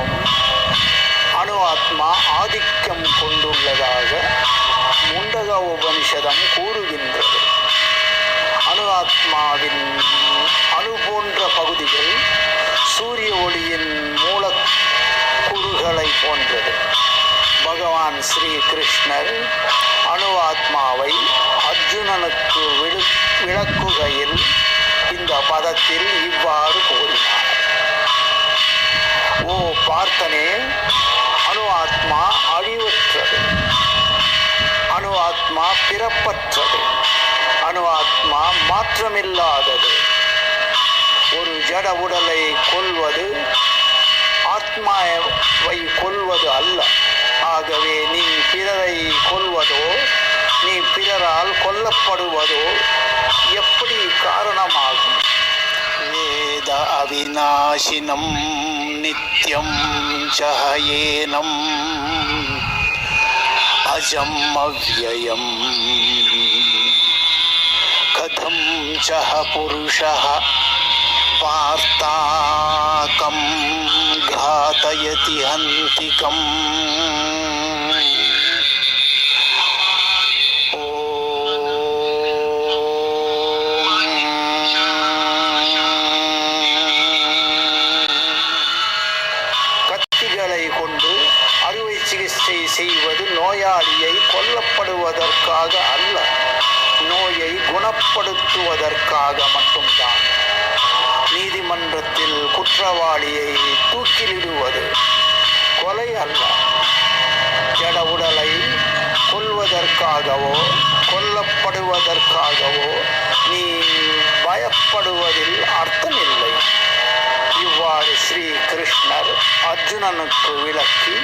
என்றும் அணு ஆத்மா ஆதிக்கம் கொண்டுள்ளதாக முண்டக உபனிஷதம் கூறுகின்றது. அணு ஆத்மாவின் அணு போன்ற பகுதிகள் சூரிய ஒளியின் மூலக்கூறுகளை போன்றது. பகவான் ஸ்ரீ கிருஷ்ணர் அணு ஆத்மாவை அர்ஜுனனுக்கு விளக்குகையில் இந்த பதத்தில் இவ்வாறு கூறினார். ஓ பார்த்தனே அணு ஆத்மா அழிவற்றது. அணு ஆத்மா பிறப்பற்றது. அணு ஆத்மா மாற்றமில்லாதது. ஒரு ஜட உடலை கொள்வது ஆத்மாவை கொள்வது அல்ல. ஆகவே நீ பிறரை கொள்வதோ நீ பிறரால் கொல்லப்படுவதோ எப்படி காரணமாகும்? வேத அவிநாசினம் నిత్యం చహయేనం అజం అవ్యయం కథం చహ పురుష పార్తాకం ఘాతయతి హంతికం செய்வது நோயாளியை கொல்லப்படுவதற்காக அல்ல நோயை குணப்படுத்துவதற்காக மட்டும்தான். நீதிமன்றத்தில் குற்றவாளியை தூக்கிலிடுவது கொலை அல்ல. ஜட உடலை கொல்வதற்காகவோ கொல்லப்படுவதற்காகவோ நீ பயப்படுவதில் அர்த்தமில்லை. இவ்வாறு ஸ்ரீ கிருஷ்ணர் அர்ஜுனனுக்கு விளக்கி